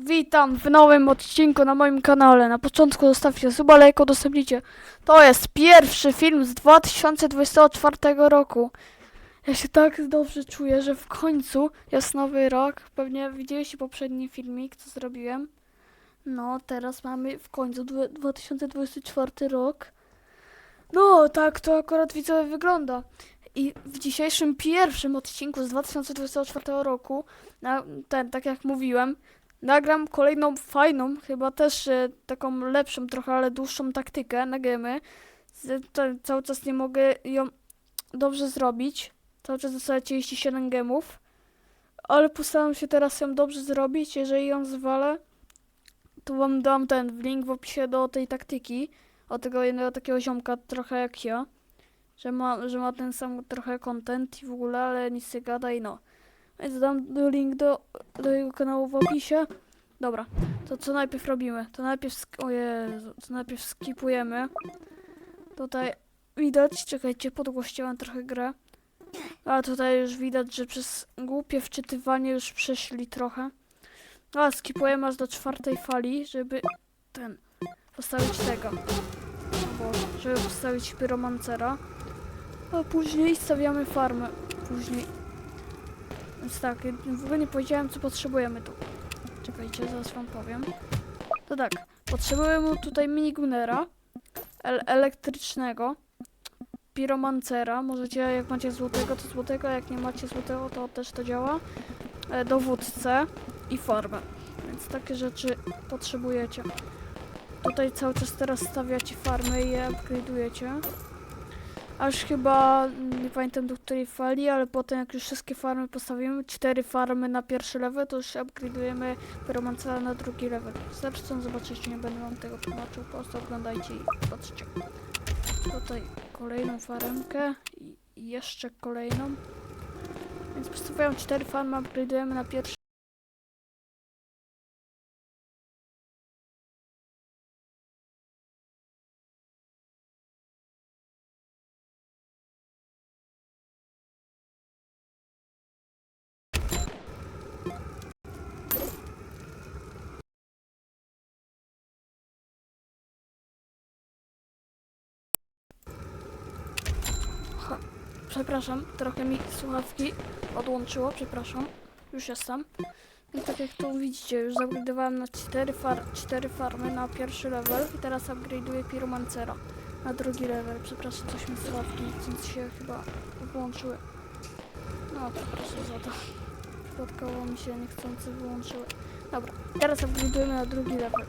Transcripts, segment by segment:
Witam w nowym odcinku na moim kanale. Na początku zostawcie suba, lajka, udostępnijcie. To jest pierwszy film z 2024 roku. Ja się tak dobrze czuję, że w końcu jest nowy rok. Pewnie widzieliście poprzedni filmik, co zrobiłem. No, teraz mamy w końcu dwa- 2024 rok. No, tak to akurat widzowie wygląda. I w dzisiejszym pierwszym odcinku z 2024 roku, ten, tak jak mówiłem, nagram kolejną fajną, chyba też e, taką lepszą, trochę ale dłuższą taktykę na gemy. Cały czas nie mogę ją dobrze zrobić. Cały czas dostaję 37 gemów. Ale postaram się teraz ją dobrze zrobić. Jeżeli ją zwalę, to wam dam ten link w opisie do tej taktyki. O tego jednego takiego ziomka, trochę jak ja. Że ma, że ma ten sam trochę content i w ogóle, ale nic nie gada i no. Więc dam link do, do jego kanału w opisie. Dobra, to co najpierw robimy? To najpierw, o Jezu, to najpierw skipujemy. Tutaj widać, czekajcie, podgłościłam trochę grę. A tutaj już widać, że przez głupie wczytywanie już przeszli trochę. A, skipujemy aż do czwartej fali, żeby ten, postawić tego. Albo, żeby postawić pyromancera. A później stawiamy farmę. Później. Więc tak, w ogóle nie powiedziałem co potrzebujemy tu. Czekajcie, zaraz wam powiem. To tak, potrzebujemy tutaj minigunera el elektrycznego, piromancera, możecie jak macie złotego to złotego, jak nie macie złotego to też to działa, e, dowódcę i farmę. Więc takie rzeczy potrzebujecie. Tutaj cały czas teraz stawiacie farmy i je upgrade'ujecie. Aż chyba mm, nie pamiętam do której fali, ale potem jak już wszystkie farmy postawimy, cztery farmy na pierwszy level, to już upgrade'ujemy pyromancera na drugi level. Zresztą zobaczycie, nie będę wam tego tłumaczył, po prostu oglądajcie i patrzcie. Tutaj kolejną farmkę i jeszcze kolejną. Więc postawiam cztery farmy, upgrade'ujemy na pierwszy Przepraszam, trochę mi słuchawki odłączyło, przepraszam. Już jestem. I tak jak tu widzicie, już upgrade'owałem na 4, far 4 farmy na pierwszy level i teraz upgrade'uję Pyromancera na drugi level. Przepraszam, coś mi słuchawki nic się chyba wyłączyły. No, przepraszam za to. Przypadkowo mi się niechcący wyłączyły. Dobra, teraz upgrade'ujemy na drugi level.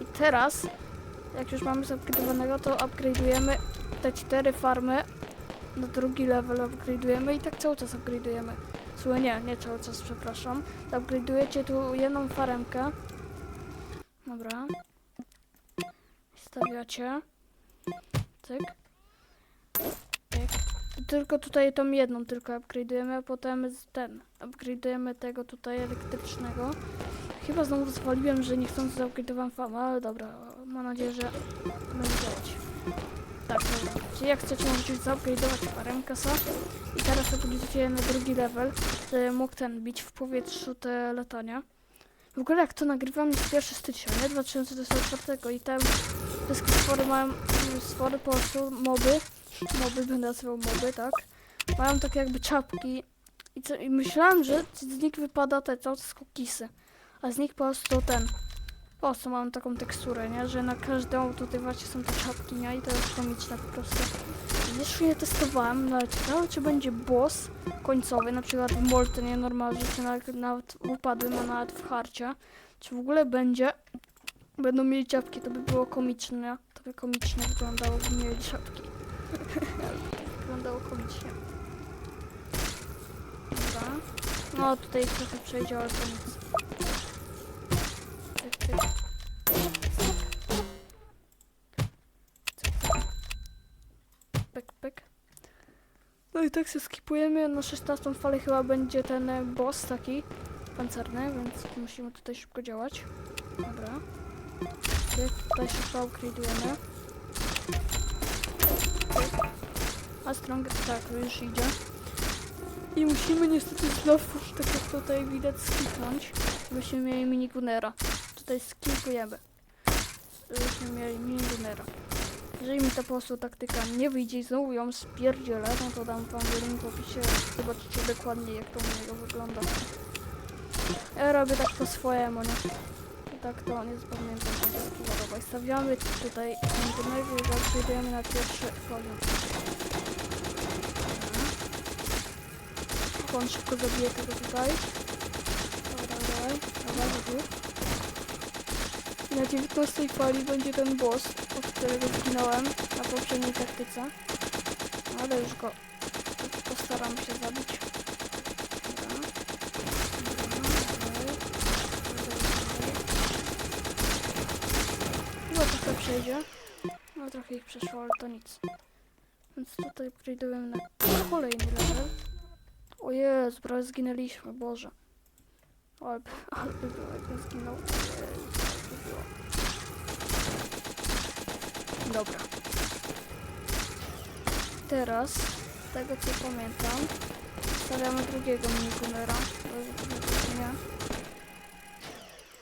I teraz, jak już mamy zupgrade'owanego, to upgrade'ujemy te 4 farmy na drugi level upgrade'ujemy i tak cały czas upgrade'ujemy. Słuchaj, nie, nie cały czas, przepraszam. Upgrade'ujecie tu jedną faremkę. Dobra. Stawiacie. Cyk. Cyk. Tylko tutaj tą jedną tylko upgrade'ujemy, a potem ten. Upgrade'ujemy tego tutaj elektrycznego. Chyba znowu zwaliłem, że niechcący upgrade'owałem famę, ale dobra. Mam nadzieję, że będzie. Tak, dobra. Czyli jak chcecie, możecie zaupgrade'ować faremkę sa. I teraz upgrade'ujecie na drugi level, żeby mógł ten bić w powietrzu te latania. W ogóle jak to nagrywam jest 1 stycznia, nie? 2024 i tam wszystkie stwory mają, stwory po prostu, moby, moby, będę nazywał moby, tak? Mają takie jakby czapki i, co, i myślałem, że z nich wypada te całe skokisy, a z nich po prostu ten, po mam taką teksturę, nie? Że na każdą tutaj właśnie są te czapki, nie? I to jest komiczne po prostu. Jeszcze nie testowałem, no ale ciekawe czy będzie boss końcowy, na przykład w Moltenie normalnie, czy nawet, nawet upadłem, a nawet w harcie. Czy w ogóle będzie, będą mieli czapki, to by było komiczne, nie? To by komicznie wyglądało, by mieli czapki. To wyglądało komicznie. Dobra. No tutaj trochę przejdzie, ale to nic. Tyk, tyk. Pyk, pyk. No i tak się skipujemy. Na 16 falę chyba będzie ten e, boss taki pancerny, więc musimy tutaj szybko działać. Dobra. Tutaj szybko upgrade'ujemy. A strong tak, już idzie. I musimy niestety znowu, tak jak tutaj widać, skipnąć. żebyśmy mieli minigunera. Tutaj skilkujemy. Żebyśmy mieli minigunera. Jeżeli mi ta po prostu taktyka nie wyjdzie i znowu ją spierdzielę, no to dam wam link w opisie. Zobaczycie dokładnie jak to u niego wygląda. Ja robię tak po swojemu, nie? I tak to nie zapamiętam tego podoba. I stawiamy tutaj minigunera i upgrade'ujemy na pierwszy poziom. Dobra. On szybko zabije tego tutaj. Dobra, dawaj, dawaj, dawaj. Na 19 fali będzie ten boss, od którego zginąłem na poprzedniej taktyce. Ale już go postaram się zabić. Chyba sobie przejdzie. No trochę ich przeszło, ale to nic. Więc tutaj upgrade'ujemy na kolejny level. O Jezu, prawie zginęliśmy, Boże. Ale, ale by było, zginął. Dobra. Teraz, z tego co pamiętam, stawiamy drugiego minigunera.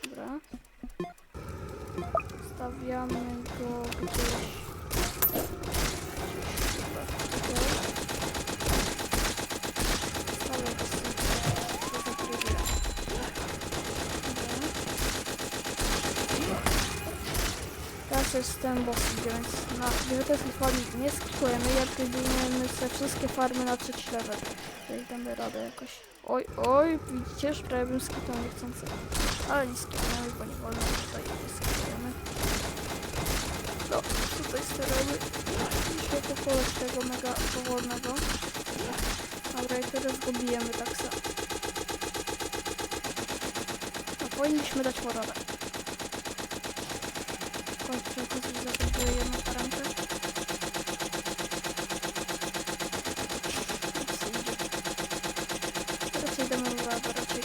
Dobra. Stawiamy go gdzieś. Chyba tutaj. Stawię go sobie. To zakryję. Dobra. Jest ten boss, więc na 19 fali nie skipujemy, jak budujemy sobie wszystkie farmy na trzeci level. Jeżeli damy radę jakoś. Oj, oj, widzicie, już prawie bym skipnął niechcący. Ale nie skipujemy, bo nie wolno tutaj nie skipujemy. No, tutaj staramy się pokoleć tego mega powolnego. Dobra, i teraz go bijemy tak samo. No, powinniśmy dać mu radę. Kończę, to coś zakończyłem jedną parankę. Nic nie idzie. Raczej damy mu radę, raczej.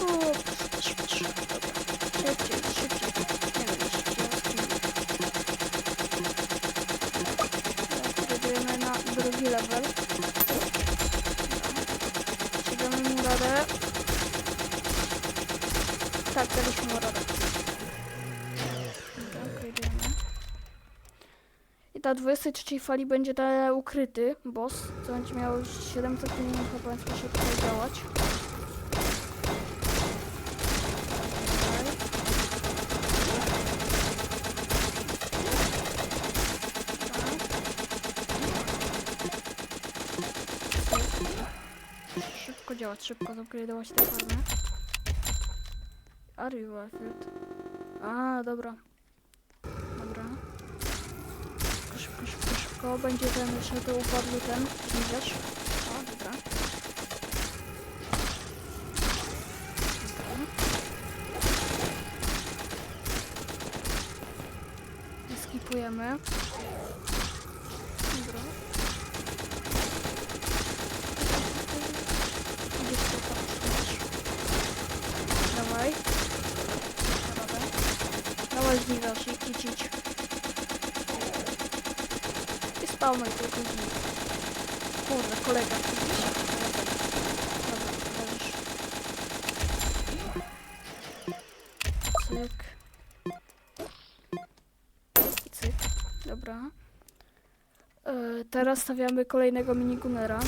O, psz, psz, psz. Dobra. Szybciej, szybciej. Nie wiem, szybciej rozkminię. Przejdziemy na drugi level. Czy damy mu radę? Tak, daliśmy mu radę. Dobra, upgrade'ujemy. Ta 23 fali będzie ten ukryty boss, co będzie miał już 700 milionów HP, więc muszę tutaj działać. Dobra. Szybko działać, szybko upgrade'ować te farmy. Warfield? A. Dobra. Szybko. Będzie ten jeszcze to upadły ten, widzisz? O, dobra. Dobra. Skipujemy. Dobra. Gdzieś to tam trzymasz. Dawaj. Dawaj zniwasz i idź, idź. Tylko z nim. Kurde, kolega. Cyk. Cyk. Dobra. E, teraz stawiamy kolejnego minigunera.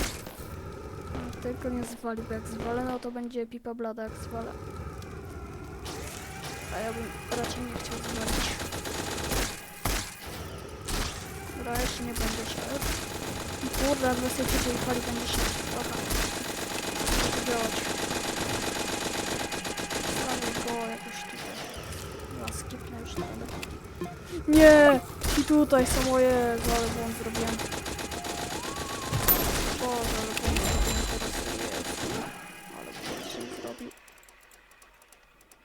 Tylko nie zwali, bo jak zwalę, no to będzie pipa blada jak zwalę. A ja bym raczej nie chciał zwalić. Dobra, jeszcze nie będzie szedł. Kurde, w zasadzie tej fali będzie szedł. Dobra. Muszę działać. Stawię go jakoś tutaj. Chyba skipnę już będę. Nie! Ci tutaj są moje, ale błąd zrobiłem. Boże, ale błąd zrobiłem teraz. Ale błąd się zrobił.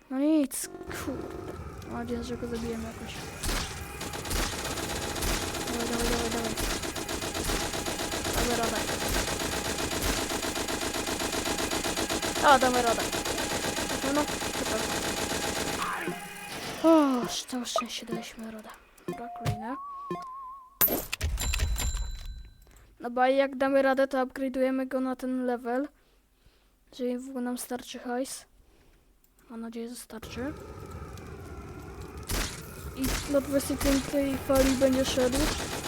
No nic, kurde. Mam nadzieję, że go zabijemy jakoś. Dawaj, dawaj, dawaj, dawaj. Damy radę. A, damy radę. No, no. O, całe szczęście daliśmy radę. Dobra, kolejne. No bo jak damy radę, to upgrade'ujemy go na ten level. Jeżeli w ogóle nam starczy hajs. Mam nadzieję, że starczy. I na 25 fali będzie szedł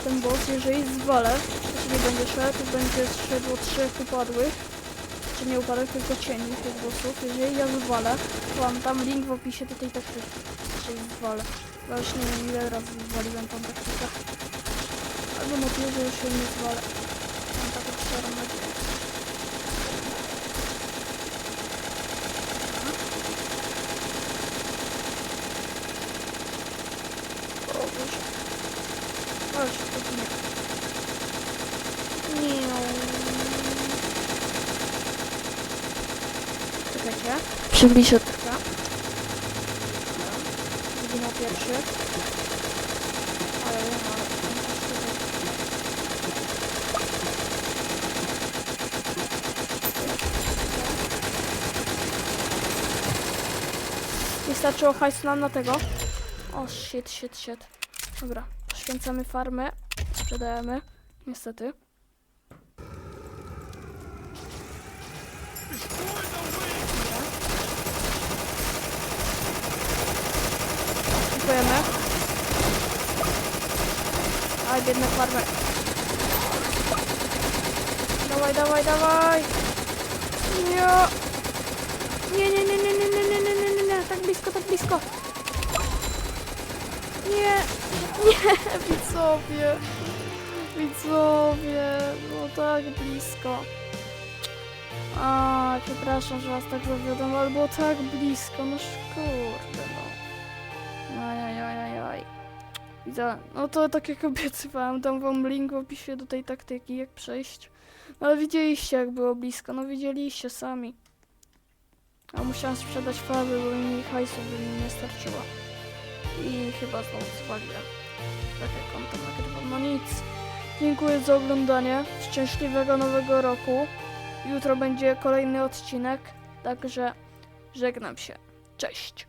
ten boss. Jeżeli zwalę, jeśli nie będzie szedł, to będzie szedło trzech upadłych. Czy nie upadłych, tylko cieni tych bossów. Jeżeli ja zwalę, to mam tam link w opisie do tej taktyki. Jeżeli zwalę. Już nie wiem ile razy zwaliłem tą taktykę. Albo nadzieję, że już jej nie zwalę. Mam taką szczerą nadzieję. Ciągnij się od krka. Idzie na pierwszy. Ale ja mam... Nie starczyło hajsu nam na tego. O shit, shit, shit. Dobra, poświęcamy farmę. Sprzedajemy. Niestety. Dziękujemy. Aj, biedne farmy. Dawaj, dawaj, dawaj. Nie. Nie, nie, nie, nie, nie, nie, nie, nie, nie, nie, nie, tak blisko, tak blisko. Nie, nie, widzowie, widzowie, no tak blisko. A, przepraszam, że was tak zawiodam, ale było tak blisko, no kurde, Widzę, no to tak jak obiecywałem, dam wam link w opisie do tej taktyki, jak przejść. No ale widzieliście, jak było blisko, no widzieliście sami. A musiałam sprzedać farby, bo mi hajsu by mi nie starczyło. I chyba znowu zwaliłem. Tak jak on to nagrywał. No nic. Dziękuję za oglądanie. Szczęśliwego nowego roku. Jutro będzie kolejny odcinek. Także żegnam się. Cześć.